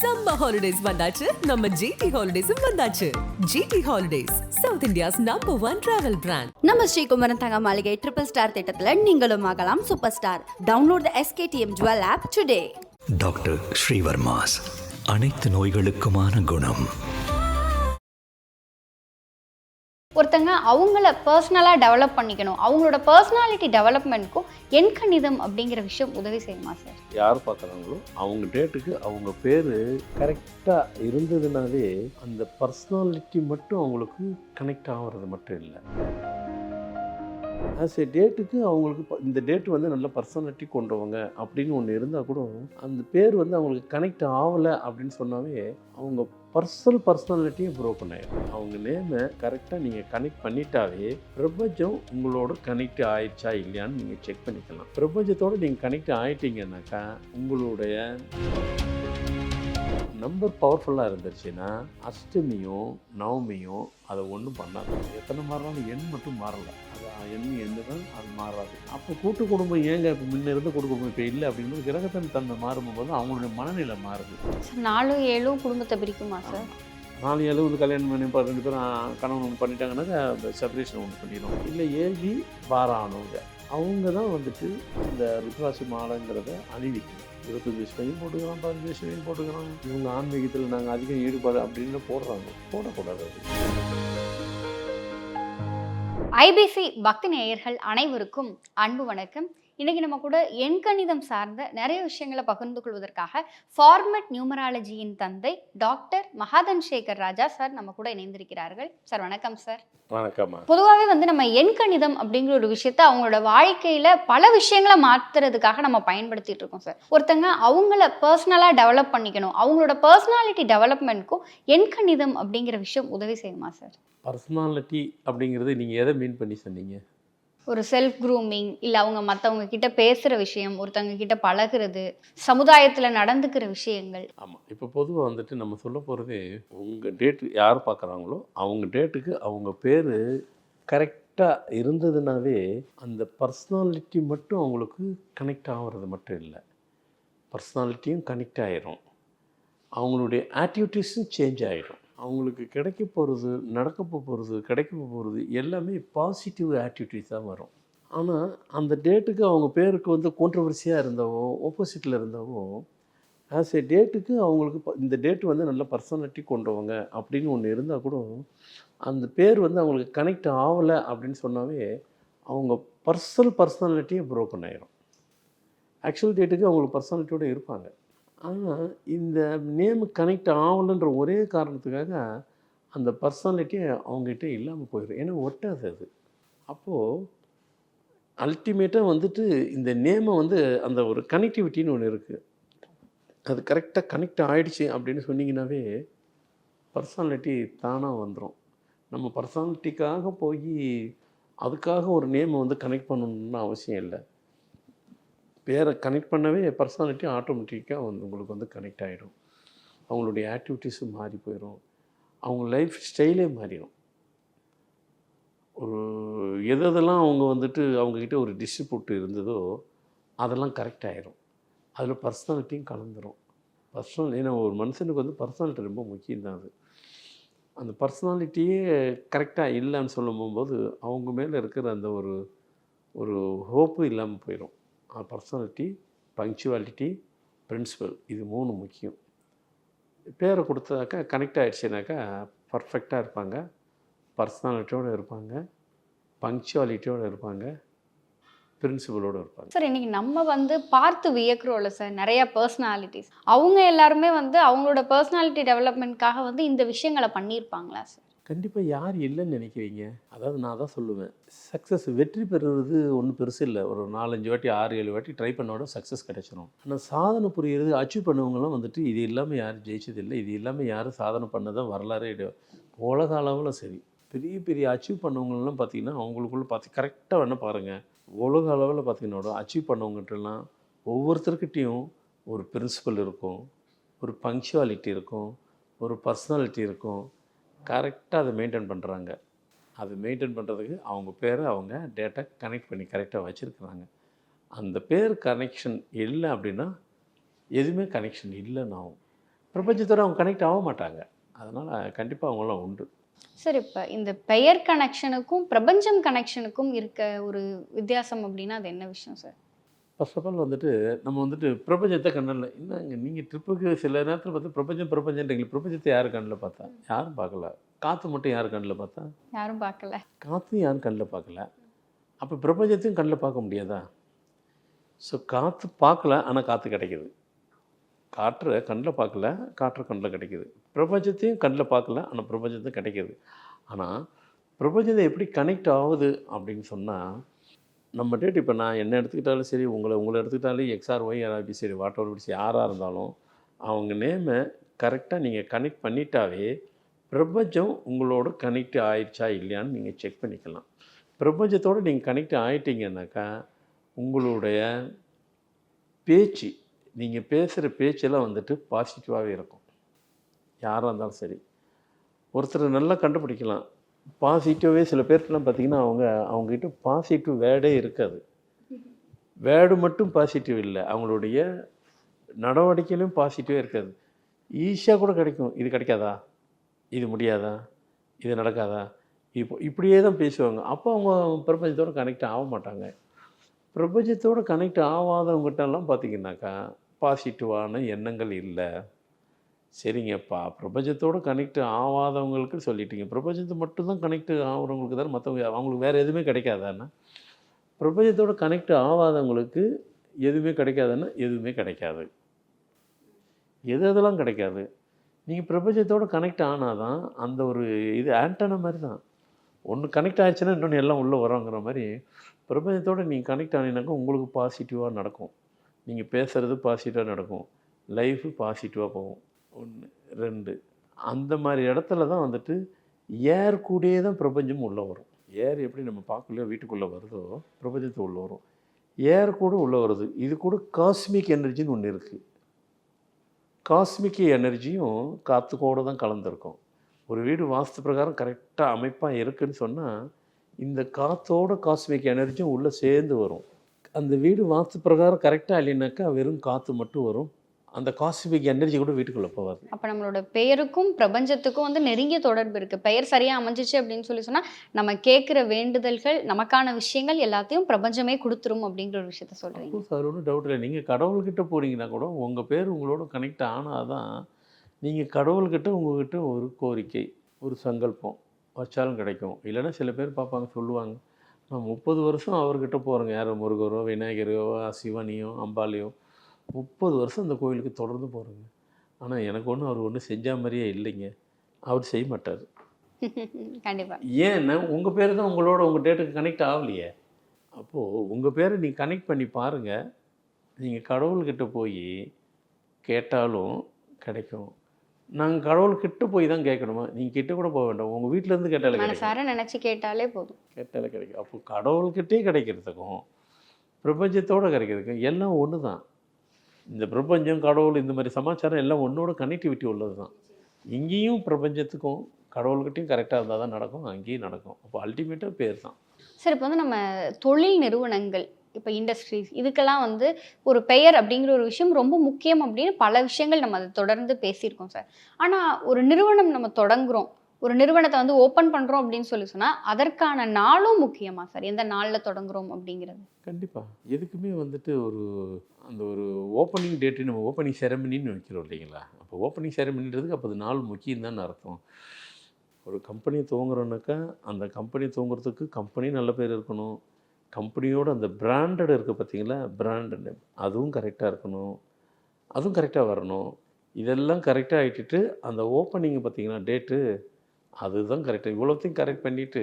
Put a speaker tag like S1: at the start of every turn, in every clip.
S1: Summer holidays வந்தாச்சு. நம்ம GT ஹாலிடேஸும் வந்தாச்சு. GT holidays south India's number one travel brand
S2: நம்ம ஸ்ரீகுமரன் தங்க மாளிகை ட்ரிபிள் ஸ்டார் திட்டத்துல நீங்களும் ஆகலாம் super star download the SKTM jewel app today
S3: doctor Srivarma's அனைத்து நோய்களுக்குமான குணம்.
S4: ஒருத்தங்க அவங்கள பர்சனலாக டெவலப் பண்ணிக்கணும். அவங்களோட பர்சனாலிட்டி டெவலப்மெண்ட்க்கும் எண்கணிதம் அப்படிங்கிற விஷயம் உதவி செய்யுமா சார்
S5: யார் பார்க்குறாங்களோ அவங்க டேட்டுக்கு அவங்க பேர் கரெக்டாக இருந்ததுனாலே அந்த பர்சனாலிட்டி மட்டும் அவங்களுக்கு கனெக்ட் ஆகிறது மட்டும் இல்லை. ஆஸ் ஏ டேட்டுக்கு அவங்களுக்கு இந்த டேட் வந்து நல்ல பர்சனாலிட்டி கொண்டவங்க அப்படின்னு ஒன்று இருந்தால் கூட அந்த பேர் வந்து அவங்களுக்கு கனெக்ட் ஆகலை அப்படின்னு சொன்னாவே அவங்க பர்சனல் பர்சனாலிட்டியும் ப்ரோக்கன் ஆயிடும். அவங்க நேமை கரெக்டாக நீங்கள் கனெக்ட் பண்ணிட்டாவே பிரபஞ்சம் உங்களோட கனெக்ட் ஆயிடுச்சா இல்லையான்னு நீங்கள் செக் பண்ணிக்கலாம். பிரபஞ்சத்தோடு நீங்கள் கனெக்ட் ஆகிட்டீங்கன்னாக்கா உங்களுடைய நம்பர் பவர்ஃபுல்லாக இருந்துச்சுன்னா அஷ்டமியும் நவமியும் அதை ஒன்றும் பண்ணாது. எத்தனை மாறினாலும் எண் மட்டும் மாறல. அது எண் எண்ணு தான் அது மாறாது. அப்போ கூட்டு குடும்பம் ஏங்க இப்போ முன்ன இருந்த கூட்டு குடும்பம் இப்போ இல்லை அப்படிங்கும்போது கிரகத்தின் தன்மை மாறும்போது அவங்களுடைய மனநிலை மாறுது.
S4: நாலும் ஏழும் குடும்பத்தை பிரிக்குமா சார்?
S5: நாலு எழுபது கல்யாணம் பண்ணி ரெண்டு பேரும் கணவன் ஒன்று பண்ணிட்டாங்கன்னாக்கா செப்பரேஷன் ஒன்று பண்ணிடும் இல்லை ஏழி வாரானவங்க அவங்க தான் வந்துட்டு இந்த ருத்ராட்சி மாலைங்கிறத அணிவிக்கணும். இருபத்தஞ்சு வயசுலையும் போட்டுக்கலாம் பதினஞ்சு வயசுலையும் போட்டுக்கலாம் இவங்க ஆன்மீகத்தில் நாங்கள் அதிகம் ஈடுபாடு அப்படின்னு போடுறாங்க. போடக்கூடாது
S4: ஐபிசி பக்தி நேயர்கள் அனைவருக்கும் அன்பு வணக்கம். இன்னைக்கு நம்ம கூட எண்கணிதம் சார்ந்த நிறைய விஷயங்களை பகிர்ந்து கொள்வதற்காக ஃபார்மட் நியூமராலஜியின் தந்தை டாக்டர் மகாதன் சேகர் ராஜா சார் நம்ம கூட இணைந்திருக்கிறார்கள். சார் வணக்கம் சார்
S5: வணக்கம்மா.
S4: பொதுவாகவே வந்து நம்ம எண்கணிதம் அப்படிங்கிற ஒரு விஷயத்த அவங்களோட வாழ்க்கையில பல விஷயங்களை மாத்துறதுக்காக நம்ம பயன்படுத்திட்டு இருக்கோம் சார் ஒருத்தங்க அவங்கள பர்சனலாக டெவலப் பண்ணிக்கணும். அவங்களோட பர்சனாலிட்டி டெவலப்மெண்ட்க்கும் எண்கணிதம் அப்படிங்கிற விஷயம் உதவி செய்யுமா சார்
S5: பர்சனாலிட்டி அப்படிங்கிறது நீங்கள் எதை மீன் பண்ணி சொன்னீங்க?
S4: ஒரு செல்ஃப் க்ரூமிங் இல்லை அவங்க மற்றவங்க கிட்ட பேசுகிற விஷயம் ஒருத்தவங்க கிட்ட பழகுறது சமுதாயத்தில் நடந்துக்கிற விஷயங்கள்.
S5: ஆமாம் இப்போ பொதுவாக வந்துட்டு நம்ம சொல்ல போகிறதே உங்கள் டேட்டு யார் பார்க்குறாங்களோ அவங்க டேட்டுக்கு அவங்க பேர் கரெக்டாக இருந்ததுனாவே அந்த பர்சனாலிட்டி மட்டும் அவங்களுக்கு கனெக்ட் ஆகிறது மட்டும் இல்லை. பர்சனாலிட்டியும் கனெக்ட் ஆகிரும் அவங்களுடைய ஆக்டிவிட்டீஸும் சேஞ்ச் ஆகிடும் அவங்களுக்கு கிடைக்க போகிறது நடக்க போகிறது கிடைக்க போகிறது எல்லாமே பாசிட்டிவ் ஆக்டிவிட்டீஸாக வரும். ஆனால் அந்த டேட்டுக்கு அவங்க பேருக்கு வந்து கான்ட்ரவர்சியாக இருந்தவோ ஆப்போசிட்டில் இருந்தவோ ஆஸ் ஏ டேட்டுக்கு அவங்களுக்கு ப- இந்த டேட்டு வந்து நல்ல பர்சனாலிட்டி கொண்டவங்க அப்படின்னு ஒன்று இருந்தால் கூட அந்த பேர் வந்து அவங்களுக்கு கனெக்ட் ஆகலை அப்படின்னு சொன்னாவே அவங்க பர்சனல் பர்சனாலிட்டியே ப்ரோக்கன் ஆயிரும். ஆக்சுவல் டேட்டுக்கு அவங்களுக்கு பர்சனாலிட்டியோடு இருப்பாங்க. ஆனால் இந்த நேம் கனெக்ட் ஆகலைன்ற ஒரே காரணத்துக்காக அந்த பர்சனாலிட்டி அவங்ககிட்ட இல்லாமல் போயிடும் ஏன்னா ஒட்டாது அது. அப்போது அல்டிமேட்டாக வந்துட்டு இந்த நேமை வந்து அந்த ஒரு கனெக்டிவிட்டின்னு ஒன்று இருக்குது அது கரெக்டாக கனெக்ட் ஆகிடுச்சு அப்படின்னு சொன்னிங்கனாவே பர்சனாலிட்டி தானாக வந்துடும் நம்ம பர்சனாலிட்டிக்காக போய் அதுக்காக ஒரு நேமை வந்து கனெக்ட் பண்ணணும்னு அவசியம் இல்லை. பேரை கனெக்ட் பண்ணவே பர்சனாலிட்டி ஆட்டோமேட்டிக்காக வந்து உங்களுக்கு வந்து கனெக்ட் ஆகிடும் அவங்களுடைய ஆக்டிவிட்டீஸும் மாறி போயிடும் அவங்க லைஃப் ஸ்டைலே மாறிடும் ஒரு எது எதெல்லாம் அவங்க வந்துட்டு அவங்கக்கிட்ட ஒரு டிஸ்ட்ரிபியூட் இருந்ததோ அதெல்லாம் கரெக்ட் ஆகிரும் அதில் பர்சனாலிட்டியும் கலந்துரும். பர்சனல் ஏன்னா ஒரு மனுஷனுக்கு வந்து பர்சனாலிட்டி ரொம்ப முக்கியம் தான் அது. அந்த பர்சனாலிட்டியே கரெக்டாக இல்லைன்னு சொல்லும் போகும்போது அவங்க மேலே இருக்கிற அந்த ஒரு ஒரு ஹோப்பு இல்லாமல் போயிடும் பர்சனாலிட்டி பங்க்சுவாலிட்டி பிரின்சிபல் இது மூணு முக்கியம். பேரை கொடுத்தாக்கா கனெக்ட் ஆகிடுச்சுனாக்கா பர்ஃபெக்டாக இருப்பாங்க. பர்சனாலிட்டியோடு இருப்பாங்க. பங்க்சுவாலிட்டியோடு இருப்பாங்க. பிரின்சிபலோடு இருப்பாங்க.
S4: சார் இன்றைக்கி நம்ம வந்து பார்த்து வியக்கிறோம்ல சார் நிறையா பர்சனாலிட்டிஸ் அவங்க எல்லாருமே வந்து அவங்களோட பர்சனாலிட்டி டெவலப்மெண்ட்காக வந்து இந்த விஷயங்களை பண்ணியிருப்பாங்களா சார்?
S5: கண்டிப்பாக யார் இல்லைன்னு நினைக்கிறீங்க? அதாவது நான் தான் சொல்லுவேன். சக்ஸஸ் வெற்றி பெறுறது ஒன்றும் பெருசு இல்லை. ஒரு நாலஞ்சு வாட்டி ஆறு ஏழு வாட்டி ட்ரை பண்ணோட சக்ஸஸ் கிடைச்சிடும் ஆனால் சாதனை புரியுறது அச்சீவ் பண்ணவங்களாம் வந்துட்டு இது இல்லாமல் யாரும் ஜெயிச்சதில்லை இது இல்லாமல் யாரும் சாதனை பண்ணதான் வரலாறே உலக அளவில் சரி. பெரிய பெரிய அச்சீவ் பண்ணவங்களெலாம் பார்த்தீங்கன்னா அவங்களுக்குள்ள பார்த்து கரெக்டாக வேணால் பாருங்கள் உலக அளவில் பார்த்தீங்கன்னா அச்சீவ் பண்ணவங்ககிட்டலாம் ஒவ்வொருத்தர்கிட்டையும் ஒரு பிரின்சிபல் இருக்கும். ஒரு பங்க்சுவாலிட்டி இருக்கும். ஒரு பர்சனாலிட்டி இருக்கும். கரெக்டாக அதை மெயின்டைன் பண்ணுறாங்க அது மெயின்டைன் பண்ணுறதுக்கு அவங்க பேரை அவங்க டேட்டா கனெக்ட் பண்ணி கரெக்டாக வச்சுருக்குறாங்க. அந்த பேர் கனெக்ஷன் இல்லை அப்படின்னா எதுவுமே கனெக்ஷன் இல்லைன்னு ஆகும் பிரபஞ்சத்தோட அவங்க கனெக்ட் ஆக மாட்டாங்க. அதனால் கண்டிப்பாக அவங்களாம் உண்டு.
S4: சார் இப்போ இந்த பெயர் கனெக்ஷனுக்கும் பிரபஞ்சம் கனெக்ஷனுக்கும் இருக்க ஒரு வித்தியாசம் அப்படின்னா அது என்ன விஷயம் சார்
S5: ஃபர்ஸ்ட் ஆஃப் ஆல் வந்துட்டு நம்ம வந்துட்டு பிரபஞ்சத்தை கண்ணில் என்னங்க நீங்கள் ட்ரிப்புக்கு சில நேரத்தில் பார்த்து பிரபஞ்சம் பிரபஞ்சன்றீங்களே பிரபஞ்சத்தை யார் கண்ணில் பார்த்தா யாரும் பார்க்கல காற்று மட்டும் யார் கண்ணில் பார்த்தா
S4: யாரும் பார்க்கல
S5: காற்றையும் யாரும் கண்ணில் பார்க்கல அப்போ பிரபஞ்சத்தையும் கண்ணில் பார்க்க முடியாதா? ஸோ காற்று பார்க்கல ஆனால் காற்று கிடைக்குது. காற்றை கண்ணில் பார்க்கல காற்று கண்ணில் கிடைக்குது. பிரபஞ்சத்தையும் கண்ணில் பார்க்கல ஆனால் பிரபஞ்சத்தையும் கிடைக்குது. ஆனால் பிரபஞ்சத்தை எப்படி கனெக்ட் ஆகுது அப்படின்னு சொன்னால் நம்ம டேட் இப்போ நான் என்ன எடுத்துக்கிட்டாலும் சரி உங்களை உங்களை எடுத்துக்கிட்டாலும் எக்ஸ்ஆர் ஒய் ஆர்பி சரி வாட் பிடிச்சி யாராக இருந்தாலும் அவங்க நேமை கரெக்டாக நீங்கள் கனெக்ட் பண்ணிட்டாவே பிரபஞ்சம் உங்களோட கனெக்ட் ஆயிடுச்சா இல்லையான்னு நீங்கள் செக் பண்ணிக்கலாம். பிரபஞ்சத்தோடு நீங்கள் கனெக்ட் ஆகிட்டீங்கன்னாக்கா உங்களுடைய பேச்சு நீங்கள் பேசுகிற பேச்செல்லாம் வந்துட்டு பாசிட்டிவாகவே இருக்கும். யாராக இருந்தாலும் சரி. ஒருத்தர் நல்லா கண்டுபிடிக்கலாம். பாசிட்டிவே சில பேர்ட்டெலாம் பார்த்தீங்கன்னா அவங்க அவங்ககிட்ட பாசிட்டிவ் வேர்டே இருக்காது. வேர்டு மட்டும் பாசிட்டிவ் இல்லை. அவங்களுடைய நடவடிக்கையிலும் பாசிட்டிவே இருக்காது. ஈஸியாக கூட கிடைக்கும். இது கிடைக்காதா? இது முடியாதா? இது நடக்காதா? இப்போ இப்படியே தான் பேசுவாங்க. அப்போ அவங்க பிரபஞ்சத்தோடு கனெக்ட் ஆக மாட்டாங்க. பிரபஞ்சத்தோடு கனெக்ட் ஆகாதவங்ககிட்டலாம் பார்த்தீங்கன்னாக்கா பாசிட்டிவான எண்ணங்கள் இல்லை. சரிங்கப்பா. பிரபஞ்சத்தோடு கனெக்ட் ஆகாதவங்களுக்கு சொல்லிட்டீங்க. பிரபஞ்சத்தை மட்டும்தான் கனெக்ட் ஆகிறவங்களுக்கு தானே மற்றவங்க அவங்களுக்கு வேறு எதுவுமே கிடைக்காதான்னா பிரபஞ்சத்தோடு கனெக்ட் ஆகாதவங்களுக்கு எதுவுமே கிடைக்காதுன்னா எதுவுமே கிடைக்காது. எது எதெல்லாம் கிடைக்காது. நீங்கள் பிரபஞ்சத்தோடு கனெக்ட் ஆனால் தான் அந்த ஒரு இது ஆண்டனா மாதிரி தான். ஒன்று கனெக்ட் ஆயிடுச்சுன்னா இன்னொன்று எல்லாம் உள்ளே வரோங்கிற மாதிரி பிரபஞ்சத்தோடு நீங்கள் கனெக்ட் ஆனீங்கன்னாக்கா உங்களுக்கு பாசிட்டிவாக நடக்கும். நீங்கள் பேசுகிறது பாசிட்டிவாக நடக்கும். லைஃபு பாசிட்டிவாக போகும். ஒன்று ரெண்டு. அந்த மாதிரி இடத்துல தான் வந்துட்டு ஏர் கூடயே தான் பிரபஞ்சம் உள்ளே வரும். ஏர் எப்படி நம்ம பார்க்கலையோ வீட்டுக்குள்ளே வருதோ பிரபஞ்சத்து உள்ளே வரும். ஏர் கூட உள்ளே வருது. இது கூட காஸ்மிக் எனர்ஜின்னு ஒன்று இருக்குது காஸ்மிக் எனர்ஜியும் காற்றுக்கோடு தான் கலந்துருக்கும். ஒரு வீடு வாஸ்து பிரகாரம் கரெக்டாக அமைப்பாக இருக்குன்னு சொன்னால் இந்த காற்றோட காஸ்மிக் எனர்ஜியும் உள்ளே சேர்ந்து வரும். அந்த வீடு வாஸ்து பிரகாரம் கரெக்டாக இல்லைனாக்கா வெறும் காற்று மட்டும் வரும். அந்த காஸ்மிக் எனர்ஜி கூட வீட்டுக்குள்ளே போகாது.
S4: அப்போ நம்மளோட பெயருக்கும் பிரபஞ்சத்துக்கும் வந்து நெருங்கிய தொடர்பு இருக்குது பெயர் சரியாக அமைஞ்சிச்சு அப்படின்னு சொல்லி சொன்னால் நம்ம கேட்குற வேண்டுதல்கள் நமக்கான விஷயங்கள் எல்லாத்தையும் பிரபஞ்சமே கொடுத்துரும் அப்படிங்கிற ஒரு விஷயத்த சொல்கிறீங்க
S5: அதில் ஒன்றும் டவுட் இல்லை. நீங்கள் கடவுள்கிட்ட போனீங்கன்னா கூட உங்கள் பேர் உங்களோட கனெக்ட் ஆனால் தான் நீங்கள் கடவுள்கிட்ட உங்ககிட்ட ஒரு கோரிக்கை ஒரு சங்கல்பம் வச்சாலும் கிடைக்கும். இல்லைன்னா சில பேர் பார்ப்பாங்க சொல்லுவாங்க நான் முப்பது வருஷம் அவர்கிட்ட போகிறேங்க யாரோ முருகரோ விநாயகரோ சிவனியோ அம்பாலியோ முப்பது வருஷம் அந்த கோயிலுக்கு தொடர்ந்து போகிறேங்க ஆனால் எனக்கு ஒன்றும் அவர் ஒன்றும் செஞ்ச மாதிரியே இல்லைங்க. அவர் செய்ய மாட்டார்.
S4: கண்டிப்பா.
S5: ஏன்னா உங்கள் பேர் தான் உங்களோட உங்கள் டேட்டுக்கு கனெக்ட் ஆகலையே. அப்போது உங்கள் பேரை நீங்கள் கனெக்ட் பண்ணி பாருங்கள் நீங்கள் கடவுள்கிட்ட போய் கேட்டாலும் கிடைக்கும். நாங்கள் கடவுள்கிட்ட போய் தான் கேட்கணுமா? நீங்கள் கிட்ட கூட போக வேண்டாம். உங்கள் வீட்டிலேருந்து கேட்டாலே கிடைக்கும்.
S4: நினைச்சு கேட்டாலே போதும்.
S5: கேட்டாலே கிடைக்கும். அப்போ கடவுள்கிட்டே கிடைக்கிறதுக்கும் பிரபஞ்சத்தோடு கிடைக்கிறதுக்கும் எல்லாம் ஒன்று தான் இந்த பிரபஞ்சம் கடவுள் இந்த மாதிரி சமாச்சாரம் எல்லாம் ஒன்றோட கனெக்டிவிட்டி உள்ளது தான் இங்கேயும் பிரபஞ்சத்துக்கும் கடவுள்கிட்டையும் கரெக்டாக இருந்தால் தான் நடக்கும் அங்கேயும் நடக்கும். அப்போ அல்டிமேட்டாக பேர் தான்
S4: சார் இப்போ வந்து நம்ம தொழில் நிறுவனங்கள் இப்போ இண்டஸ்ட்ரீஸ் இதுக்கெல்லாம் வந்து ஒரு பெயர் அப்படிங்கிற ஒரு விஷயம் ரொம்ப முக்கியம் அப்படின்னு பல விஷயங்கள் நம்ம அதை தொடர்ந்து பேசியிருக்கோம் சார். ஆனால் ஒரு நிறுவனம் நம்ம தொடங்குறோம் ஒரு நிறுவனத்தை வந்து ஓப்பன் பண்ணுறோம் அப்படின்னு சொல்லி சொன்னால் அதற்கான நாளும் முக்கியமா சார்? எந்த நாளில் தொடங்குறோம் அப்படிங்கிறது?
S5: கண்டிப்பாக எதுக்குமே வந்துட்டு ஒரு அந்த ஒரு ஓப்பனிங் டேட்டு நம்ம ஓப்பனிங் செரமனின்னு வைக்கிறோம் இல்லைங்களா? அப்போ ஓப்பனிங் செரமனின்றதுக்கு அப்போ அது நாள் முக்கியம் தான் அர்த்தம். ஒரு கம்பெனி துவங்குறோன்னாக்கா அந்த கம்பெனி துவங்குறதுக்கு கம்பெனி நல்ல பேர் இருக்கணும். கம்பெனியோட அந்த பிராண்டட் இருக்குது பார்த்தீங்களா பிராண்டட் அதுவும் கரெக்டாக இருக்கணும். அதுவும் கரெக்டாக வரணும். இதெல்லாம் கரெக்டாக ஆகிட்டுட்டு அந்த ஓப்பனிங் பார்த்தீங்கன்னா டேட்டு அதுதான் கரெக்டாக இவ்வளோத்தையும் கரெக்ட் பண்ணிவிட்டு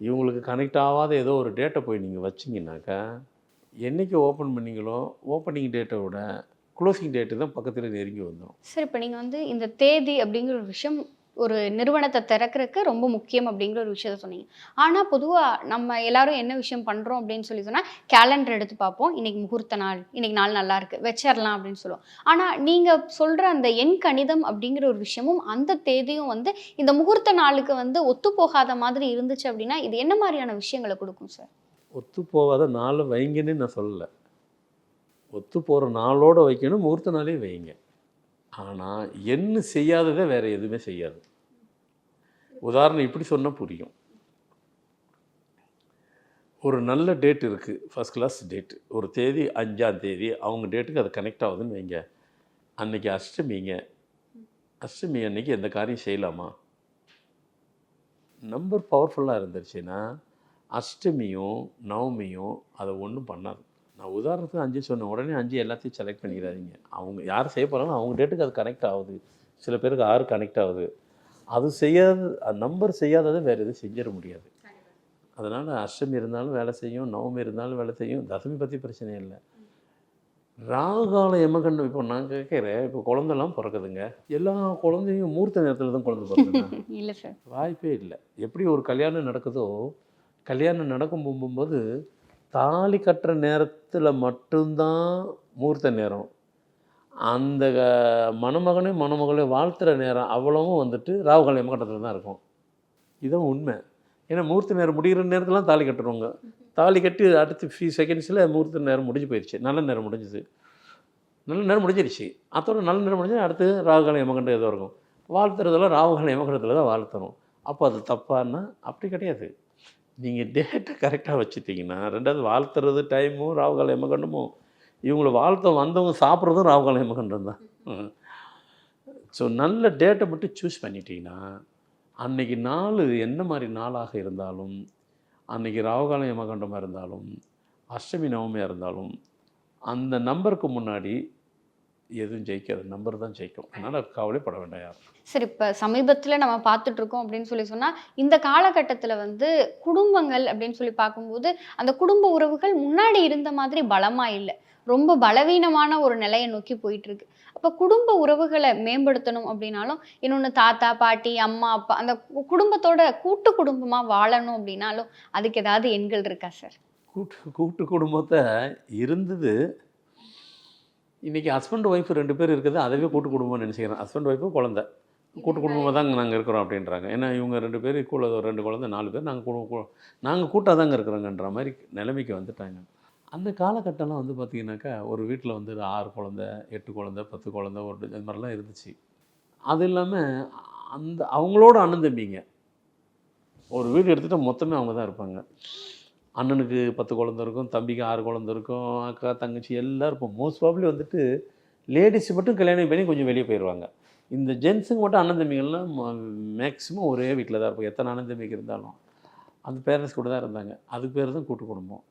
S5: இவங்களுக்கு கனெக்ட் ஆகாத ஏதோ ஒரு டேட்டை போய் நீங்கள் வச்சிங்கனாக்கா என்றைக்கு ஓப்பன் பண்ணீங்களோ ஓப்பனிங் டேட்டை விட க்ளோசிங் டேட்டு தான் பக்கத்தில் நெருங்கி வந்துடும்
S4: சரி இப்போ நீங்கள் வந்து இந்த தேதி அப்படிங்கிற ஒரு விஷயம் ஒரு நிறுவனத்தை திறக்கிறதுக்கு ரொம்ப முக்கியம் அப்படிங்கிற ஒரு விஷயத்த சொன்னீங்க. ஆனால் பொதுவாக நம்ம எல்லாரும் என்ன விஷயம் பண்ணுறோம் அப்படின்னு சொல்லி சொன்னால் கேலண்டர் எடுத்து பார்ப்போம். இன்னைக்கு முகூர்த்த நாள் இன்னைக்கு நாள் நல்லா இருக்கு வச்சிடலாம் அப்படின்னு சொல்லுவோம். ஆனால் நீங்கள் சொல்கிற அந்த எண் கணிதம் அப்படிங்கிற ஒரு விஷயமும் அந்த தேதியும் வந்து இந்த முகூர்த்த நாளுக்கு வந்து ஒத்து போகாத மாதிரி இருந்துச்சு அப்படின்னா இது என்ன மாதிரியான விஷயங்களை கொடுக்கும் சார்
S5: ஒத்து போகாத நாளை வைங்கன்னு நான் சொல்லலை. ஒத்து போகிற நாளோடு வைக்கணும் முகூர்த்த நாளே வைங்க. ஆனால் என்ன செய்யாததை வேறு எதுவுமே செய்யாது. உதாரணம் இப்படி சொன்னால் புரியும். ஒரு நல்ல டேட் இருக்குது ஃபஸ்ட் கிளாஸ் டேட்டு ஒரு தேதி அஞ்சாம் தேதி அவங்க டேட்டுக்கு அது கனெக்ட் ஆகுதுன்னு வைங்க. அன்னைக்கு அஷ்டமிங்க. அஷ்டமி அன்னைக்கு எந்த காரியம் செய்யலாமா? நம்பர் பவர்ஃபுல்லாக இருந்துருச்சுன்னா அஷ்டமியும் நவமியும் அதை ஒன்றும் பண்ணாது. நான் உதாரணத்துக்கு அஞ்சு சொன்னேன். உடனே அஞ்சு எல்லாத்தையும் செலக்ட் பண்ணிடாதீங்க. அவங்க யார் செய்ய போகிறாங்களோ அவங்க டேட்டுக்கு அது கனெக்ட் ஆகுது. சில பேருக்கு ஆறு கனெக்ட் ஆகுது. அது செய்யாத நம்பர் செய்யாததை வேறு எதுவும் செஞ்சிட முடியாது. அதனால் அஷ்டமி இருந்தாலும் வேலை செய்யும் நவமி இருந்தாலும் வேலை செய்யும் தசமி பற்றி பிரச்சனை இல்லை. ராகுகால எமகண்டம் இப்போ நான் கேட்குறேன் இப்போ குழந்தெல்லாம் பிறக்குதுங்க. எல்லா குழந்தையும் மூர்த்த நேரத்தில் தான் குழந்தை பிறக்குதுங்க
S4: இல்லை சார்
S5: வாய்ப்பே இல்லை. எப்படி ஒரு கல்யாணம் நடக்குதோ கல்யாணம் நடக்கும் போகும்போது தாலி கட்டுற நேரத்தில் மட்டும்தான் மூர்த்த நேரம். அந்த க- மணமகனையும் மணமகளையும் வாழ்த்துற நேரம் அவ்வளவும் வந்துட்டு ராகுகால எமகண்டத்தில் தான் இருக்கும். இதுதான் உண்மை. ஏன்னா மூர்த்த நேரம் முடிகிற நேரத்துலாம் தாலி கட்டுறவங்க. தாலி கட்டி அடுத்து ஃபியூ செகண்ட்ஸில் மூர்த்த நேரம் முடிஞ்சு போயிடுச்சு நல்ல நேரம் முடிஞ்சுது. நல்ல நேரம் முடிஞ்சிருச்சு. அத்தோட நல்ல நேரம் முடிஞ்சு அடுத்து ராகுகாலம் எமகண்டம் ஏதோ இருக்கும். வாழ்த்துறதெல்லாம் ராகுகாலம் எமகண்டத்தில் தான் வாழ்த்தணும். அப்போ அது தப்பான்னா அப்படி கிடையாது. நீங்கள் டேட்டை கரெக்டாக வச்சுட்டிங்கன்னா ரெண்டாவது வாழ்த்துறது டைமும் ராகுகாலம் எமகண்டமும் இவங்களை வாழ்த்த வந்தவங்க சாப்பிட்றதும் ராகுகாலம் எமகண்டம் தான். ஸோ நல்ல டேட்டை மட்டும் சூஸ் பண்ணிட்டீங்கன்னா அன்றைக்கி நாள் என்ன மாதிரி நாளாக இருந்தாலும் அன்னைக்கு ராகுகாலம் எமகண்டமாக இருந்தாலும் அஷ்டமி நவமியாக இருந்தாலும் அந்த நம்பருக்கு முன்னாடி எதுவும் ஜெயிக்காது. நம்பர் தான் ஜெயிக்கும். அதனால் கவலைப்பட வேண்டாம் யாரும்.
S4: சரி இப்போ சமீபத்தில் நம்ம பார்த்துட்டு இருக்கோம் அப்படின்னு சொல்லி சொன்னால் இந்த காலகட்டத்தில் வந்து குடும்பங்கள் அப்படின்னு சொல்லி பார்க்கும்போது அந்த குடும்ப உறவுகள் முன்னாடி இருந்த மாதிரி பலமாக இல்லை. ரொம்ப பலவீனமான ஒரு நிலையை நோக்கி போயிட்டு இருக்கு அப்போ குடும்ப உறவுகளை மேம்படுத்தணும் அப்படின்னாலும் இன்னொன்று தாத்தா பாட்டி அம்மா அப்பா அந்த குடும்பத்தோட கூட்டு குடும்பமாக வாழணும் அப்படின்னாலும் அதுக்கு ஏதாவது எண்கள் இருக்கா சார்?
S5: கூட்டு கூட்டு குடும்பத்தை இருந்தது இன்றைக்கி ஹஸ்பண்ட் ஒய்ஃப் ரெண்டு பேர் இருக்குது அதவே கூட்டு குடும்பம்னு நினச்சிக்கிறேன். ஹஸ்பண்ட் ஒய்ஃபு குழந்தை. கூட்டு குடும்பமாக தாங்க நாங்கள் இருக்கிறோம் அப்படின்றாங்க. ஏன்னா இவங்க ரெண்டு பேர் கூட ஒரு ரெண்டு குழந்தை நாலு பேர் நாங்கள் கூட நாங்கள் கூட்டாக தாங்க இருக்கிறோங்கன்ற மாதிரி நிலைமைக்கு வந்துட்டாங்க. அந்த காலகட்டம்லாம் வந்து பார்த்திங்கனாக்கா ஒரு வீட்டில் வந்து ஆறு குழந்தை எட்டு குழந்தை பத்து குழந்தை ஒரு இது மாதிரிலாம் இருந்துச்சு. அது இல்லாமல் அந்த அவங்களோட அண்ணன் தம்பிங்க. ஒரு வீடு எடுத்துகிட்டா மொத்தமே அவங்க தான் இருப்பாங்க. அண்ணனுக்கு பத்து குழந்தை இருக்கும் தம்பிக்கு ஆறு குழந்தை இருக்கும் அக்கா தங்கச்சி எல்லாம் இருப்போம். மோஸ்ட் ப்ராப்ளி வந்துட்டு லேடிஸ் மட்டும் கல்யாணம் பண்ணி கொஞ்சம் வெளியே போயிடுவாங்க. இந்த ஜென்ஸுங்க மட்டும் அண்ணன் தம்பிகள்லாம் மேக்ஸிமம் ஒரே வீட்டில் தான் இருப்போம். எத்தனை அண்ணன் தம்பிக்கு இருந்தாலும். அந்த பேரண்ட்ஸ் கூட தான் இருந்தாங்க. அதுக்கு பேர் தான் கூட்டு குடும்பம்.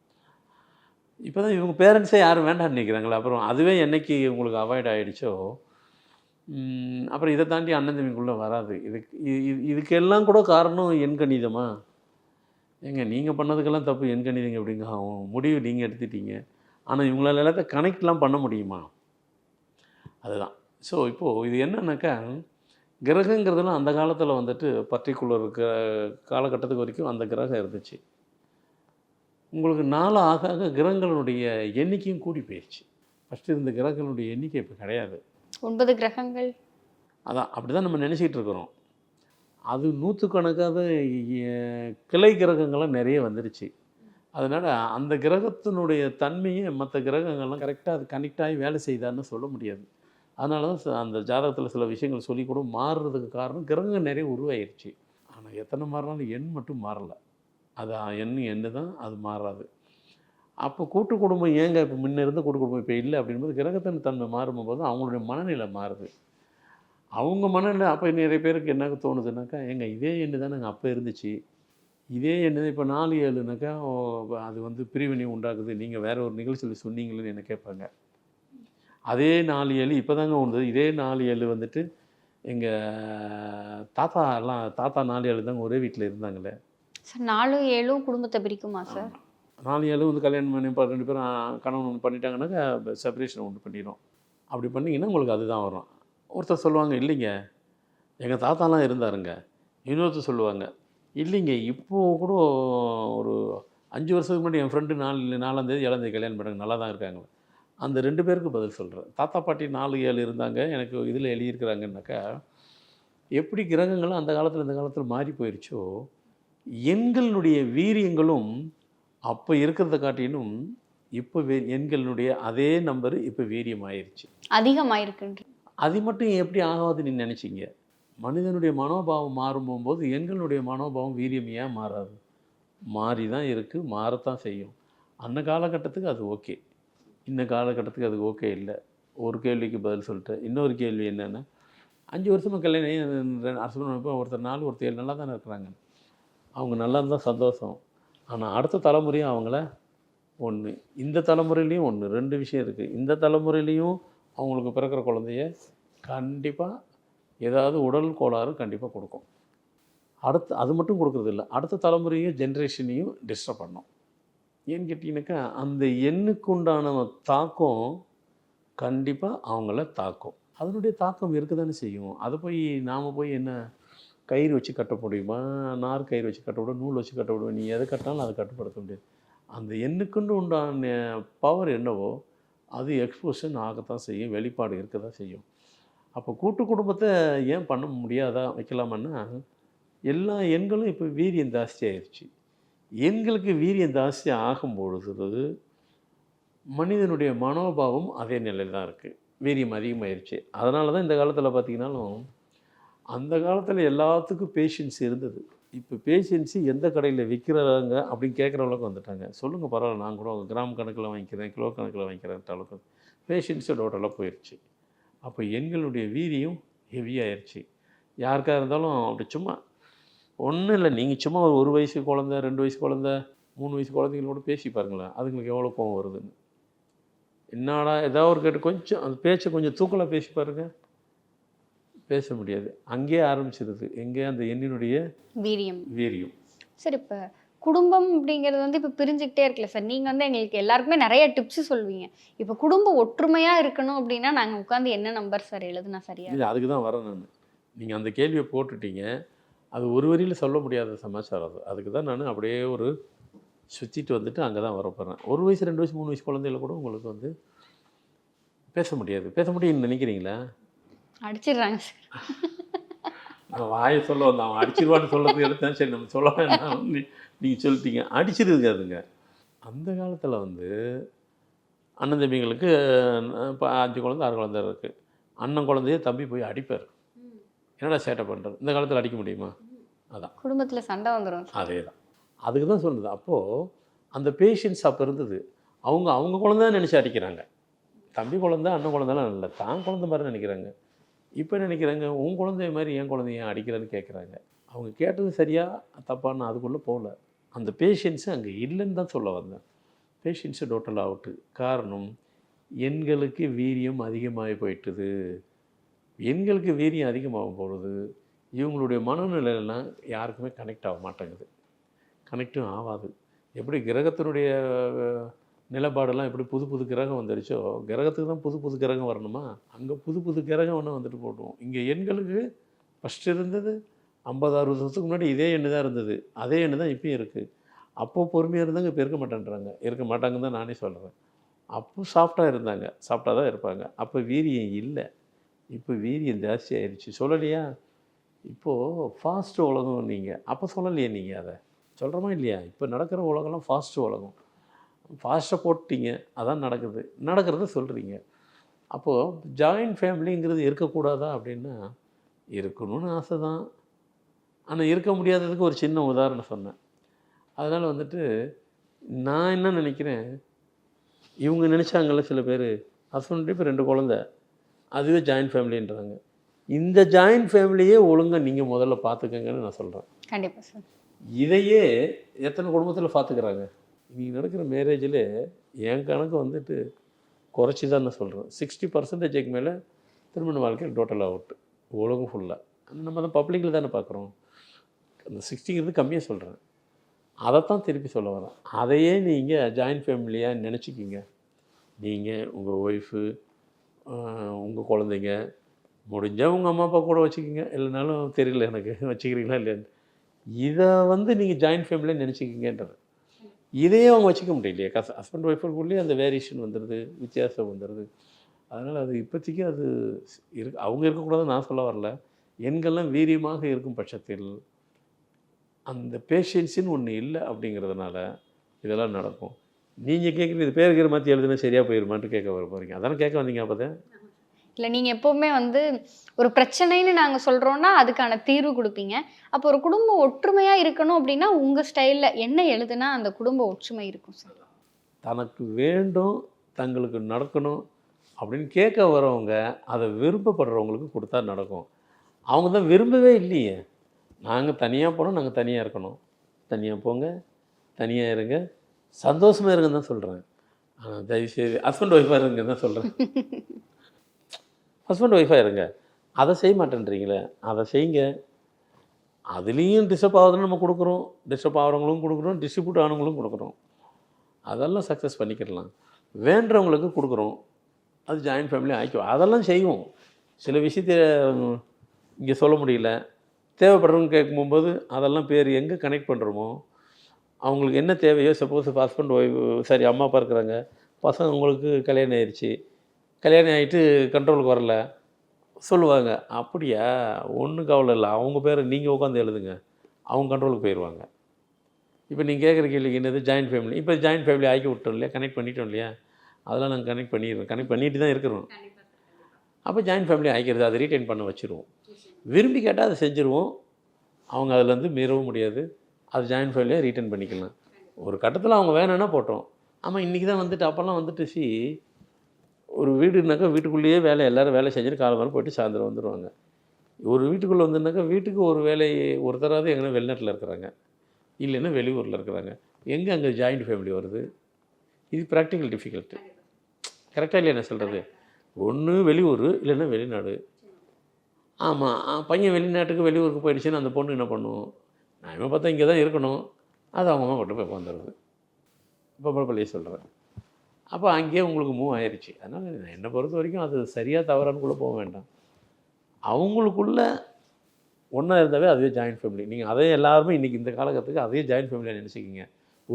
S5: இப்போ தான் இவங்க பேரண்ட்ஸே யாரும் வேண்டாம்னு நினைக்கிறாங்களே அப்புறம் அதுவே என்னைக்கு உங்களுக்கு அவாய்ட் ஆகிடுச்சோ அப்புறம் இதை தாண்டி அண்ணன் தம்பிக்குள்ளே வராது. இதுக்கு இதுக்கெல்லாம் கூட காரணம் என் கணிதமா ஏங்க நீங்கள் பண்ணதுக்கெல்லாம் தப்பு. எண் கணிதங்க எப்படிங்க? ஆகும் முடிவு நீங்கள் எடுத்துட்டீங்க. ஆனால் இவங்களால எல்லாத்தையும் கனெக்ட்லாம் பண்ண முடியுமா? அதுதான். ஸோ இப்போது இது என்னன்னாக்கா கிரகங்கிறதுலாம் அந்த காலத்தில் வந்துட்டு பர்டிகுலர் இருக்க காலகட்டத்துக்கு வரைக்கும் அந்த கிரகம் இருந்துச்சு. உங்களுக்கு நாள் ஆக ஆக கிரகங்களுடைய எண்ணிக்கையும் கூடி போயிடுச்சு ஃபஸ்ட்டு இருந்த கிரகங்களுடைய எண்ணிக்கை இப்போ கிடையாது.
S4: ஒன்பது கிரகங்கள்.
S5: அதான் அப்படி தான் நம்ம நினச்சிக்கிட்டு இருக்கிறோம். அது நூற்றுக்கணக்காக கிளை கிரகங்கள்லாம் நிறைய வந்துருச்சு. அதனால் அந்த கிரகத்தினுடைய தன்மையை மற்ற கிரகங்கள்லாம் கரெக்டாக அது கனெக்ட் ஆகி வேலை செய்தான்னு சொல்ல முடியாது. அதனால தான் ச- அந்த ஜாதகத்தில் சில விஷயங்கள் சொல்லி கூட மாறுறதுக்கு காரணம் கிரகங்கள் நிறைய உருவாயிருச்சு. ஆனால் எத்தனை மாறினாலும் எண் மட்டும் மாறலை. அது எண் எண்ணு தான் அது மாறாது. அப்போ கூட்டு குடும்பம் ஏங்க? இப்போ முன்ன இருந்த கூட்டு குடும்பம் இப்போ இல்லை அப்படின்போது கிரகத்தின் தன்மை மாறும்போது அவங்களுடைய மனநிலை மாறுது. அவங்க மனநிலை அப்போ நிறைய பேருக்கு என்ன தோணுதுனாக்கா ஏங்க இதே எண்ணு தானேங்க அப்போ இருந்துச்சு. இதே எண்ணு இப்போ நாலு ஏழுனாக்கா அது வந்து பிரிவினை உண்டாக்குது நீங்கள் வேற ஒரு நிகழ்ச்சியில் சொன்னீங்களேன்னு என்ன கேட்பாங்க. அதே நாலு ஏழு இப்போ தாங்க வந்தது இதே நாலு ஏழு வந்துட்டு எங்கள் தாத்தா எல்லாம் தாத்தா நாலு ஏழு தாங்க ஒரே வீட்டில் இருந்தாங்களே.
S4: சார் நாலும் ஏழும் குடும்பத்தை பிரிக்குமா சார்?
S5: நாலு ஏழு வந்து கல்யாணம் பண்ணி ரெண்டு பேரும் கணவன் ஒன்று பண்ணிட்டாங்கன்னாக்கா செப்பரேஷன் ஒன்று பண்ணிடும் அப்படி பண்ணிங்கன்னா உங்களுக்கு அதுதான் வரும். ஒருத்தர் சொல்லுவாங்க இல்லைங்க எங்கள் தாத்தாலாம் இருந்தாருங்க. இன்னொருத்தர் சொல்லுவாங்க இல்லைங்க இப்போது கூட ஒரு அஞ்சு வருஷத்துக்கு முன்னாடி என் ஃப்ரெண்டு நாலு நாலாந்தேதி ஏழாந்தேதி கல்யாணம் பண்ணாங்க நல்லா தான் இருக்காங்க. அந்த ரெண்டு பேருக்கு பதில் சொல்கிறேன் தாத்தா பாட்டி நாலு ஏழு இருந்தாங்க எனக்கு இதில் எழுதியிருக்கிறாங்கன்னாக்கா எப்படி கிரகங்களும் அந்த காலத்தில் இந்த காலத்தில் மாறி போயிடுச்சோ எண்களுடைய வீரியங்களும் அப்போ இருக்கிறத காட்டிலும் இப்போ எண்களுடைய அதே நம்பர் இப்போ வீரியம் ஆயிருச்சு
S4: அதிகமாயிருக்குன்ற
S5: அது மட்டும் எப்படி ஆகாது நீ நினச்சிங்க? மனிதனுடைய மனோபாவம் மாறும்போது எண்களுடைய மனோபாவம் வீரியம் ஏன் மாறாது? மாறி தான் இருக்குது மாறத்தான் செய்யும். அந்த காலகட்டத்துக்கு அது ஓகே. இந்த காலகட்டத்துக்கு அது ஓகே இல்லை. ஒரு கேள்விக்கு பதில் சொல்லிட்டேன் இன்னொரு கேள்வி என்னென்னா அஞ்சு வருஷமாக கல்யாணம் அரசு ஒருத்தர் நாலு ஒருத்தர் ஏழு நல்லா தானே இருக்கிறாங்க. அவங்க நல்லா இருந்தால் சந்தோஷம். ஆனால் அடுத்த தலைமுறையும் அவங்கள ஒன்று இந்த தலைமுறையிலையும் ஒன்று ரெண்டு விஷயம் இருக்குது இந்த தலைமுறையிலையும் அவங்களுக்கு பிறக்கிற குழந்தைய கண்டிப்பாக ஏதாவது உடல் கோளாறு கண்டிப்பாக கொடுக்கும். அடுத்து அது மட்டும் கொடுக்குறது இல்லை அடுத்த தலைமுறையும் ஜென்ரேஷனையும் டிஸ்டர்ப் பண்ணும். ஏன்னு கேட்டிங்கனாக்கா அந்த எண்ணுக்கு உண்டான தாக்கம் கண்டிப்பாக அவங்கள தாக்கும். அதனுடைய தாக்கம் இருக்க தானே செய்யும். அதை போய் நாம் போய் என்ன கயிறு வச்சு கட்ட முடியுமா? நார் கயிறு வச்சு கட்ட முடியும் நூல் வச்சு கட்ட முடியும் நீ எதை கட்டினாலும் அதை கட்டுப்படுத்த முடியாது. அந்த எண்ணுக்குண்டு உண்டான பவர் என்னவோ அது எக்ஸ்போஷன் ஆகத்தான் செய்யும் வெளிப்பாடு இருக்க தான் செய்யும். அப்போ கூட்டு குடும்பத்தை ஏன் பண்ண முடியாதா வைக்கலாமன்னா எல்லா எண்களும் இப்போ வீரியம் ஜாஸ்தி ஆயிடுச்சு எண்களுக்கு வீரியம் ஜாஸ்தி ஆகும் பொழுது மனிதனுடைய மனோபாவம் அதே நிலையில் தான் இருக்குது வீரியம் அதிகமாயிருச்சு. அதனால தான் இந்த காலத்தில் பார்த்திங்கனாலும் அந்த காலத்தில் எல்லாத்துக்கும் பேஷன்ஸ் இருந்தது. இப்போ பேஷன்ஸி எந்த கடையில் விற்கிறாங்க அப்படின்னு கேட்குற அளவுக்கு வந்துட்டாங்க. சொல்லுங்கள் பரவாயில்ல நான் கூட கிராம் கணக்கில் வாங்கிக்கிறேன் கிலோ கணக்கில் வாங்கிக்கிறேன்ட்டு அளவுக்கு. பேஷன்ஸு டோட்டலாக போயிடுச்சு அப்போ எண்களுடைய வீரியம் ஹெவியாகிடுச்சு யாருக்காக இருந்தாலும் அப்படி சும்மா ஒன்றும் இல்லை நீங்கள் சும்மா ஒரு ஒரு வயசு குழந்த ரெண்டு வயசு குழந்த மூணு வயசு குழந்தைங்களோட பேசி பாருங்களேன் அதுங்களுக்கு எவ்வளோ கோவம் வருதுன்னு. என்னடா ஏதாவது ஒரு கேட்டு கொஞ்சம் அந்த பேச்சை கொஞ்சம் தூக்கலாக பேசி பாருங்கள் பேச முடியாது. அங்கேயே ஆரம்பிச்சிருது. எங்கே? அந்த எண்ணினுடைய
S4: வீரியம்.
S5: வீரியம்.
S4: சார் இப்போ குடும்பம் அப்படிங்கிறது வந்து இப்போ பிரிஞ்சுக்கிட்டே இருக்குல்ல சார். நீங்கள் வந்து எங்களுக்கு எல்லாருக்குமே நிறைய டிப்ஸ் சொல்வீங்க. இப்போ குடும்பம் ஒற்றுமையாக இருக்கணும் அப்படின்னா நாங்கள் உட்காந்து என்ன நம்பர் சார் எழுதுனா சரியா?
S5: இல்லை அதுக்கு தான் வரேன் நான். நீங்கள் அந்த கேள்வியை போட்டுட்டீங்க. அது ஒரு வரியில் சொல்ல முடியாத சமாச்சாரம் அது. அதுக்கு தான் நான் அப்படியே ஒரு சுற்றிட்டு வந்துட்டு அங்கே தான் வரப்போகிறேன் ஒரு வயசு ரெண்டு வயசு மூணு வயசு குழந்தையில கூட உங்களுக்கு வந்து பேச முடியாது. பேச முடியும்னு நினைக்கிறீங்களா?
S4: அடிச்சிடுறாங்க சார்.
S5: வாயை சொல்ல வந்தேன் அவன் அடிச்சிருவான்னு சொல்கிறது எடுத்தேன். சரி நம்ம சொல்ல வேண்டாம். நீங்கள் சொல்லிட்டீங்க. அடிச்சிருக்காதுங்க அந்த காலத்தில் வந்து அண்ணன் தம்பிங்களுக்கு இப்போ அஞ்சு குழந்தை ஆறு குழந்தை இருக்குது அண்ணன் குழந்தைய தம்பி போய் அடிப்பார். என்னடா சேட்டை பண்ணுறது இந்த காலத்தில் அடிக்க முடியுமா? அதான்.
S4: குடும்பத்தில் சண்டை வந்துடும்
S5: அதே தான் அதுக்கு தான் சொன்னது அப்போது அந்த பேஷன்ஸ் அப்போ இருந்தது. அவங்க அவங்க குழந்தை நினச்சி அடிக்கிறாங்க. தம்பி குழந்தை அண்ணன் குழந்தைலாம் இல்லை. தான் குழந்தை மாதிரி நினைக்கிறாங்க. இப்போ நினைக்கிறாங்க உன் குழந்தைய மாதிரி என் குழந்தைய ஏன் அடிக்கிறேன்னு கேட்குறாங்க? அவங்க கேட்டது சரியாக தப்பான்னு அதுக்குள்ளே போகல. அந்த பேஷன்ஸு அங்கே இல்லைன்னு தான் சொல்ல வந்தேன். பேஷன்ஸு டோட்டல் அவுட்டு காரணம் எண்களுக்கு வீரியம் அதிகமாகி போயிட்டுது. எண்களுக்கு வீரியம் அதிகமாக போகிறது இவங்களுடைய மனநிலையெல்லாம் யாருக்குமே கனெக்ட் ஆக மாட்டேங்குது. கனெக்டும் ஆகாது. எப்படி கிரகத்தினுடைய நிலப்பாடெல்லாம் எப்படி புது புது கிரகம் வந்துடுச்சோ கிரகத்துக்கு தான் புது புது கிரகம் வரணுமா? அங்கே புது புது கிரகம் ஒன்று வந்துட்டு போட்டுவோம். இங்கே எண்களுக்கு ஃபஸ்ட்டு இருந்தது ஐம்பது அறுபது வருஷத்துக்கு முன்னாடி இதே எண்ணு தான் இருந்தது. அதே எண்ணு தான் இப்பயும் இருக்குது அப்போது பொறுமையாக இருந்தாங்க இப்போ இருக்க மாட்டேன்றாங்க. இருக்க மாட்டாங்கன்னு தான் நானே சொல்கிறேன் அப்போ சாஃப்டாக இருந்தாங்க. சாஃப்டாக தான் இருப்பாங்க. அப்போ வீரியம் இல்லை. இப்போ வீரியம் ஜாஸ்தி ஆயிடுச்சு சொல்லலையா? இப்போது ஃபாஸ்ட் உலகம் நீங்கள் அப்போ சொல்லலையே நீங்கள் அதை. சொல்கிறோமா இல்லையா? இப்போ நடக்கிற உலகம்லாம் ஃபாஸ்ட் உலகம். ஃபாஸ்ட்டாக போட்டீங்க. அதான் நடக்குது. நடக்கிறத சொல்கிறீங்க அப்போது ஜாயிண்ட் ஃபேமிலிங்கிறது இருக்கக்கூடாதா அப்படின்னா இருக்கணும்னு ஆசை தான் ஆனால் இருக்க முடியாததுக்கு ஒரு சின்ன உதாரணம் சொன்னேன். அதனால் வந்துட்டு நான் என்ன நினைக்கிறேன்? இவங்க நினச்சாங்கல்ல சில பேர் ஹஸ்பண்ட் இப்போ ரெண்டு குழந்த. அதுவே ஜாயிண்ட் ஃபேமிலின்றாங்க இந்த ஜாயிண்ட் ஃபேமிலியே ஒழுங்காக நீங்கள் முதல்ல பார்த்துக்கங்கன்னு நான் சொல்கிறேன்
S4: கண்டிப்பாக சார்
S5: இதையே எத்தனை குடும்பத்தில் பார்த்துக்கிறாங்க இன்றைக்கி நடக்கிற மேரேஜில் என் கணக்கு வந்துட்டு குறைச்சி தான் நான் சொல்கிறேன் சிக்ஸ்டி பர்சன்டேஜுக்கு மேலே திருமண வாழ்க்கை டோட்டல் அவுட் உலகம் ஃபுல்லாக நம்ம தான் பப்ளிக்கில் தானே பார்க்குறோம். அந்த சிக்ஸ்டிங்கிறது கம்மியாக சொல்கிறேன் அதைத்தான் திருப்பி சொல்ல வரேன். அதையே நீங்கள் ஜாயிண்ட் ஃபேமிலியாக நினச்சிக்கிங்க. நீங்கள் உங்கள் ஒய்ஃபு உங்கள் குழந்தைங்க முடிஞ்சால் உங்கள் அம்மா அப்பா கூட வச்சுக்கிங்க. இல்லைனாலும் தெரியல எனக்கு. வச்சுக்கிறீங்களா இல்லையான்னு. இதை வந்து நீங்கள் ஜாயின்ட் ஃபேமிலியாக நினச்சிக்கிங்கன்றது இதையே அவங்க வச்சுக்க முடியலையே. கஸ் ஹஸ்பண்ட் ஒய்ஃபுக்குள்ளேயே அந்த வேரியேஷன் வந்துடுது வித்தியாசம் வந்துடுது அதனால் அது இப்போதைக்கு அது இரு அவங்க இருக்கக்கூடாதுன்னு நான் சொல்ல வரல. எண்கள்லாம் வீரியமாக இருக்கும் பட்சத்தில் அந்த பேஷன்ஸின்னு ஒன்று இல்லை அப்படிங்கிறதுனால இதெல்லாம் நடக்கும். நீங்கள் கேட்குறது இது பேர் இருக்கிற மாற்றி எழுதுனா சரியாக போயிருமான்ட்டு கேட்க வர போகிறீங்க அதானே கேட்க வந்தீங்க அப்போதான்?
S4: இல்லை நீங்கள் எப்போவுமே வந்து ஒரு பிரச்சனைன்னு நாங்கள் சொல்கிறோன்னா அதுக்கான தீர்வு கொடுப்பீங்க. அப்போ ஒரு குடும்பம் ஒற்றுமையாக இருக்கணும் அப்படின்னா உங்கள் ஸ்டைலில் என்ன எழுதுனா அந்த குடும்ப ஒற்றுமை இருக்கும் சார்?
S5: தனக்கு வேண்டும் தங்களுக்கு நடக்கணும் அப்படின்னு கேட்க வரவங்க அதை விருப்பப்படுறவங்களுக்கு கொடுத்தா நடக்கும். அவங்க தான் விரும்பவே இல்லையே. நாங்கள் தனியாக போனோம் நாங்கள் தனியாக இருக்கணும். தனியாக போங்க தனியாக இருங்க. சந்தோஷமாக இருங்கன்னு தான் சொல்கிறேன் ஆனால் தயவுசெய்து ஹஸ்பண்ட் ஒய்ஃபாக இருங்க தான் சொல்கிறேன் ஹஸ்பண்ட் ஒய்ஃபாக இருங்க. அதை செய்ய மாட்டேன்றீங்களே அதை செய்யுங்க. அதுலேயும் டிஸ்டர்ப் ஆகுதுன்னு நம்ம கொடுக்குறோம். டிஸ்டர்ப் ஆகிறவங்களும் கொடுக்குறோம். டிஸ்ட்ரிபியூட் ஆனவங்களும் கொடுக்குறோம். அதெல்லாம் சக்ஸஸ் பண்ணிக்கிடலாம். வேண்டவங்களுக்கு கொடுக்குறோம். அது ஜாயின்ட் ஃபேமிலி ஆக்கிக்கும் அதெல்லாம் செய்வோம். சில விஷயத்த இங்கே சொல்ல முடியல. தேவைப்படுறவங்க கேட்கும்போது அதெல்லாம் பேர் எங்கே கனெக்ட் பண்ணுறோமோ அவங்களுக்கு என்ன தேவையோ சப்போஸ் ஹஸ்பண்ட் ஒய்ஃப் சரி அம்மா அப்பா இருக்கிறாங்க. பசங்க உங்களுக்கு கல்யாணம் ஆயிடுச்சு கல்யாணம் ஆகிட்டு கண்ட்ரோலுக்கு வரல. சொல்லுவாங்க அப்படியா? ஒன்றும் கவலை இல்லை. அவங்க பேரை நீங்கள் உட்காந்து எழுதுங்க. அவங்க கண்ட்ரோலுக்கு போயிடுவாங்க இப்போ நீங்கள் கேட்குற கேள்விக்கு என்னது? ஜாயின்ட் ஃபேமிலி இப்போ ஜாயின்ட் ஃபேமிலி ஆக்கி விட்டோம் இல்லையா? கனெக்ட் பண்ணிட்டோம் இல்லையா? அதெல்லாம் நாங்கள் கனெக்ட் பண்ணிடுறோம். கனெக்ட் பண்ணிட்டு தான் இருக்கிறோம். அப்போ ஜாயின்ட் ஃபேமிலி ஆக்கிடுது. அதை ரீட்டைன் பண்ண வச்சுருவோம். விரும்பி கேட்டால் அதை செஞ்சுருவோம். அவங்க அதுலேருந்து மீறவும் முடியாது. அது ஜாயின்ட் ஃபேமிலியாக ரீட்டைன் பண்ணிக்கலாம். ஒரு கட்டத்தில் அவங்க வேணும்னா போட்டோம். ஆமாம் இன்றைக்கி தான் வந்துட்டு அப்போல்லாம் வந்துட்டு சி ஒரு வீடுனாக்கா வீட்டுக்குள்ளேயே வேலை எல்லோரும் வேலை செஞ்சுட்டு காலம் வரை போயிட்டு சாயந்தரம் வந்துடுவாங்க ஒரு வீட்டுக்குள்ளே வந்துனாக்கா வீட்டுக்கு ஒரு வேலை ஒருத்தராவது எங்கன்னா வெளிநாட்டில் இருக்கிறாங்க. இல்லைன்னா வெளியூரில் இருக்கிறாங்க. எங்கே அங்கே ஜாயிண்ட் ஃபேமிலி வருது? இது ப்ராக்டிக்கல் டிஃபிகல்ட்டு கரெக்டாக இல்லையா என்ன சொல்கிறது ஒன்று வெளியூர் இல்லைன்னா வெளிநாடு. ஆமாம் பையன் வெளிநாட்டுக்கு வெளியூருக்கு போயிடுச்சுன்னு அந்த பொண்ணு என்ன பண்ணும்? நான் பார்த்தா இங்கே தான் இருக்கணும். அது அவங்க அம்மா மட்டும் போய் உட்காந்துருது இப்போ பழைய சொல்கிறேன் அப்போ அங்கேயே உங்களுக்கு மூவ் ஆயிடுச்சு அதனால் என்னை பொறுத்த வரைக்கும் அது சரியாக தவறானுக்குள்ளே போக வேண்டாம். அவங்களுக்குள்ள ஒன்றா இருந்தாவே அதுவே ஜாயின்ட் ஃபேமிலி நீங்கள் அதே எல்லாருமே இன்றைக்கி இந்த காலகட்டத்துக்கு அதே ஜாயின்ட் ஃபேமிலியாக நினச்சிக்கிங்க.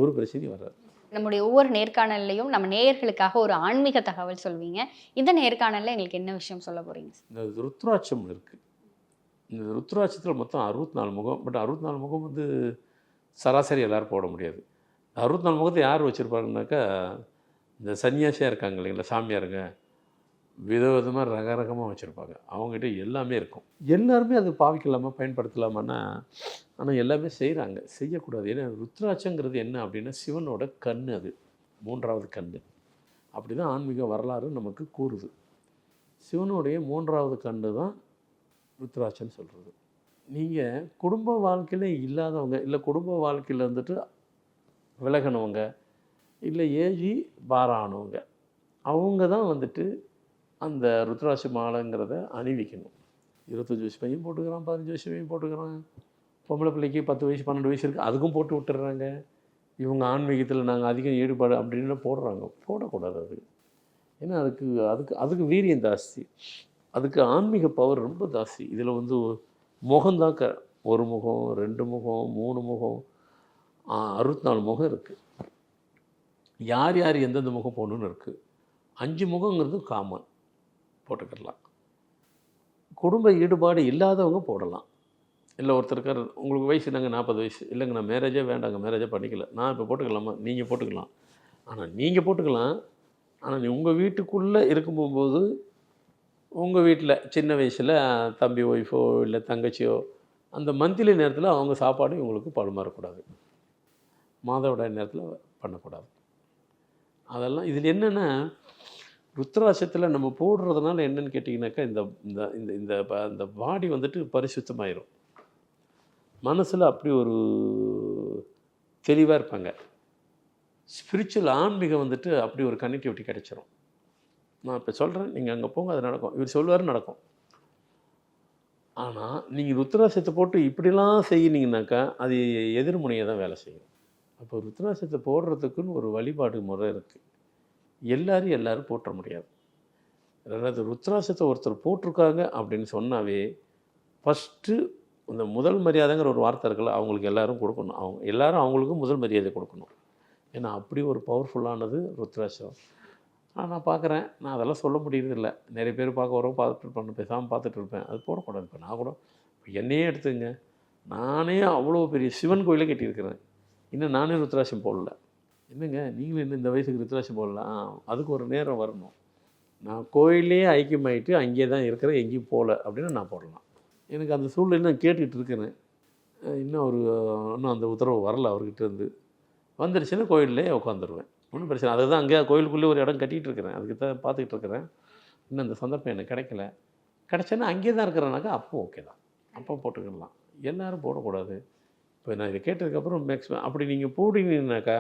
S5: ஒரு பிரச்சனையும் வராது.
S4: நம்முடைய ஒவ்வொரு நேர்காணல்லையும் நம்ம நேயர்களுக்காக ஒரு ஆன்மீக தகவல் சொல்வீங்க. இந்த நேர்காணல்ல எங்களுக்கு என்ன விஷயம் சொல்ல போறீங்க?
S5: இந்த ருத்ராட்சம் இருக்குது இந்த ருத்ராட்சத்தில் மொத்தம் அறுபத்தி நாலு முகம். பட் அறுபத்தி நாலு முகம் வந்து சராசரி எல்லோரும் போட முடியாது. அறுபத்தி நாலு முகத்தை யார் வச்சுருப்பாங்கனாக்கா இந்த சன்னியாசியாக இருக்காங்க இல்லைங்களா சாமியாருங்க விதவிதமாக ரக ரகமாக வச்சுருப்பாங்க. அவங்ககிட்ட எல்லாமே இருக்கும். எல்லாருமே அது பாவிக்கலாமா பயன்படுத்தலாமான்னா ஆனால் எல்லாமே செய்கிறாங்க செய்யக்கூடாது. ஏன்னா ருத்ராட்சங்கிறது என்ன அப்படின்னா சிவனோட கண் அது. மூன்றாவது கண் அப்படி தான் ஆன்மீக வரலாறு நமக்கு கூறுது. சிவனுடைய மூன்றாவது கண்ணு தான் ருத்ராட்சன்னு சொல்கிறது நீங்கள் குடும்ப வாழ்க்கையில் இல்லாதவங்க இல்லை குடும்ப வாழ்க்கையில் வந்துட்டு விலகினவங்க இல்லை ஏஜி பாரானுங்க. அவங்க தான் வந்துட்டு அந்த ருத்ராட்சி மாலைங்கிறத அணிவிக்கணும். இருபத்தஞ்சி வயசு பையன் போட்டுக்கிறான் பதினஞ்சு வயசு பையன் போட்டுக்கிறான். பொம்பளை பிள்ளைக்கு பத்து வயசு பன்னெண்டு வயசு இருக்குது அதுக்கும் போட்டு விட்டுறாங்க. இவங்க ஆன்மீகத்தில் நாங்கள் அதிகம் ஈடுபாடு அப்படின்னு போடுறாங்க. போடக்கூடாது அது. ஏன்னா அதுக்கு அதுக்கு அதுக்கு வீரியம் ஜாஸ்தி. அதுக்கு ஆன்மீக பவர் ரொம்ப ஜாஸ்தி. இதில் வந்து முகம்தான் க ஒரு முகம் ரெண்டு முகம் மூணு முகம் அறுபத்தி நாலு முகம் இருக்குது யார் யார் எந்தெந்த முகம் போடணுன்னு இருக்குது அஞ்சு முகங்கிறது காமன் போட்டுக்கிடலாம். குடும்ப ஈடுபாடு இல்லாதவங்க போடலாம். இல்லை ஒருத்தருக்கார் உங்களுக்கு வயசு என்னங்க? நாற்பது வயசு? இல்லைங்க நான் மேரேஜே வேண்டாங்க மேரேஜே பண்ணிக்கல. நான் இப்போ போட்டுக்கலாமா? நீங்கள் போட்டுக்கலாம். ஆனால் நீங்கள் போட்டுக்கலாம். ஆனால் நீ உங்கள் வீட்டுக்குள்ளே இருக்கும் போகும்போது உங்கள் வீட்டில் சின்ன வயசில் தம்பி ஒய்ஃபோ இல்லை தங்கச்சியோ அந்த மந்த்லி நேரத்தில் அவங்க சாப்பாடு இவங்களுக்கு பரிமாறக்கூடாது. மாதவிடாய் நேரத்தில் பண்ணக்கூடாது. அதெல்லாம் இதில் என்னென்னா ருத்ராட்சத்தில் நம்ம போடுறதுனால என்னன்னு கேட்டிங்கனாக்கா இந்த இந்த இந்த இந்த இந்த பாடி வந்துட்டு பரிசுத்தமாயிரும். மனசில் அப்படி ஒரு தெளிவாக இருப்பாங்க. ஸ்பிரிச்சுவல் ஆன்மீகம் வந்துட்டு அப்படி ஒரு கனெக்டிவிட்டி கிடைச்சிரும். நான் இப்போ சொல்கிறேன் நீங்கள் அங்கே போங்க அது நடக்கும். இவர் சொல்லுவார் நடக்கும். ஆனால் நீங்கள் ருத்ராட்சத்தை போட்டு இப்படிலாம் செய்யினீங்கனாக்கா அது எதிர்முனையை தான் வேலை செய்யும். அப்போ ருத்ராட்சத்தை போடுறதுக்குன்னு ஒரு வழிபாடு முறை இருக்குது எல்லாரும் எல்லோரும் போட்டுற முடியாது. ரெண்டாவது ருத்ராட்சத்தை ஒருத்தர் போட்டிருக்காங்க அப்படின்னு சொன்னாவே ஃபஸ்ட்டு இந்த முதல் மரியாதைங்கிற ஒரு வார்த்தை இருக்குல்ல அவங்களுக்கு எல்லாரும் கொடுக்கணும். அவங்க எல்லோரும் அவங்களுக்கும் முதல் மரியாதை கொடுக்கணும். ஏன்னா அப்படி ஒரு பவர்ஃபுல்லானது ருத்ராட்சம் ஆனால் நான் பார்க்குறேன் நான் அதெல்லாம் சொல்ல முடியறதில்ல. நிறைய பேர் பார்க்க வரோம் பார்த்துட்டு இருப்பேன் பேசாமல் பார்த்துட்டு இருப்பேன். அது போடக்கூடாது. இப்போ நான் கூட இப்போ என்னையே எடுத்துங்க நானே அவ்வளோ பெரிய சிவன் கோயிலே கட்டியிருக்கிறேன். இன்னும் நானே ருத்ராட்சம் போடல. என்னங்க நீங்களும் இன்னும் இந்த வயசுக்கு ருத்ராட்சம் போடலாம்? அதுக்கு ஒரு நேரம் வரணும். நான் கோயிலே ஐக்கியமாயிட்டு அங்கேயே தான் இருக்கிறேன் எங்கேயும் போகல அப்படின்னு நான் போடலாம். எனக்கு அந்த சூழ்நிலை நான் கேட்டுக்கிட்டு இருக்கிறேன். இன்னும் ஒரு இன்னும் அந்த உத்தரவு வரல அவர்கிட்ட இருந்து. வந்துருச்சுன்னா கோயிலே உட்காந்துருவேன் ஒன்றும் பிரச்சனை அதுக்கு தான் அங்கே கோயிலுக்குள்ளே ஒரு இடம் கட்டிகிட்டு இருக்கிறேன். அதுக்கு தான் பார்த்துக்கிட்டு இருக்கிறேன். இன்னும் அந்த சந்தர்ப்பம் எனக்கு கிடைக்கல. கிடைச்சேன்னா அங்கேயே தான் இருக்கிறேனாக்கா அப்போ ஓகே தான். அப்போ போட்டுக்கிடலாம் எல்லோரும் போடக்கூடாது. இப்போ நான் இதை கேட்டதுக்கப்புறம் மேக்ஸிமம் அப்படி நீங்கள் போடுனீங்கன்னாக்கா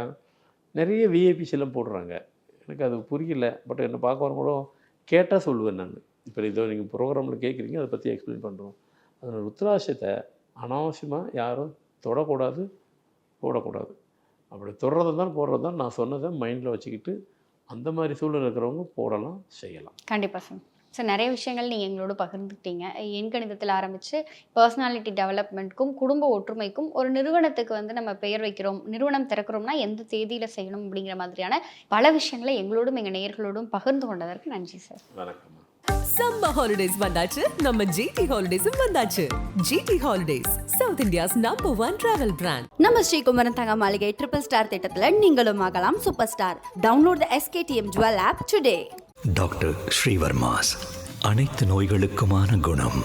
S5: நிறைய விஐபிஸ் எல்லாம் போடுறாங்க. எனக்கு அது புரியல. பட் என்னை பார்க்க வரவங்களும் கேட்டால் சொல்லுவேன் நான். இப்போ இதோ நீங்கள் ப்ரோக்ராமில் கேட்குறீங்க அதை பற்றி எக்ஸ்பிளைன் பண்ணுறோம் அதனோட ருத்ராட்சத்தை அனாவசியமாக யாரும் தொடக்கூடாது போடக்கூடாது. அப்படி தொடுறது தான் போடுறது தான் நான் சொன்னதை மைண்டில் வச்சுக்கிட்டு அந்த மாதிரி சூழ்நிலை இருக்கிறவங்க போடலாம் செய்யலாம்.
S4: கண்டிப்பாக சார். சார் நிறைய விஷயங்கள் நீங்கள் எங்களோட பகிர்ந்துக்கிட்டீங்க. எண்கணிதத்தில் ஆரம்பித்து பர்சனாலிட்டி டெவலப்மெண்ட்க்கும் குடும்ப ஒற்றுமைக்கும் ஒரு நிறுவனத்துக்கு வந்து நம்ம பெயர் வைக்கிறோம் நிறுவனம் திறக்கிறோம்னா எந்த தேதியில் செய்யணும் அப்படிங்கிற மாதிரியான பல விஷயங்களை எங்களோடும் எங்கள் நேயர்களோடும் பகிர்ந்து கொண்டதற்கு நன்றி சார்
S5: வணக்கம்மா.
S1: சம்மர் ஹாலிடேஸ் வந்தாச்சு. நம்ம ஜிடி ஹாலிடேஸும் வந்தாச்சு. GT holidays south India's number one travel brand
S2: நம்ம ஸ்ரீகுமரன் தங்க மாளிகை ட்ரிபிள் ஸ்டார் திட்டத்துல நீங்களும் ஆகலாம் super star download the SKTM jewel app today
S3: doctor Srivarma's. அனைத்து நோய்களுக்குமான குணம்.